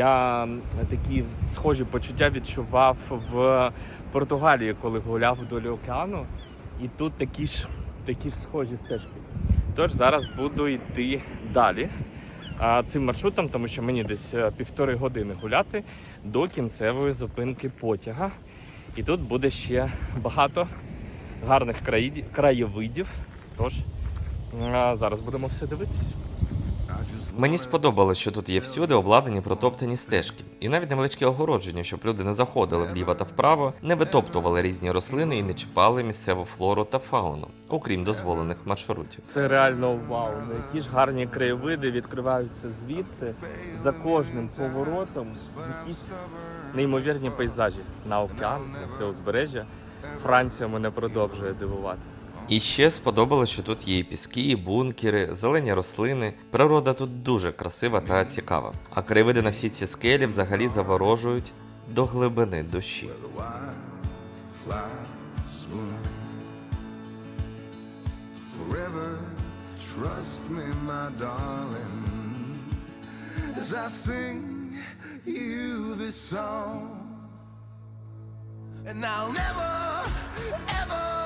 Я такі схожі почуття відчував в Португалії, коли гуляв вдоль океану. І тут такі ж такі ж схожі стежки. Тож зараз буду йти далі цим маршрутом, тому що мені десь е, півтори години гуляти до кінцевої зупинки потяга. І тут буде ще багато гарних країді- краєвидів. Тож зараз будемо все дивитись. Мені сподобалось, що тут є всюди обладнані протоптані стежки, і навіть невеличке огородження, щоб люди не заходили вліво та вправо, не витоптували різні рослини і не чіпали місцеву флору та фауну, окрім дозволених маршрутів. Це реально вау. Ну, які ж гарні краєвиди відкриваються звідси. За кожним поворотом якісь неймовірні пейзажі на океан, на це узбережжя. Франція мене продовжує дивувати. І ще сподобалось, що тут є і піски, і бункери, зелені рослини. Природа тут дуже красива та цікава. А краєвиди на всі ці скелі взагалі заворожують до глибини душі. trust me, my darling, as I sing you this song. And I'll never, ever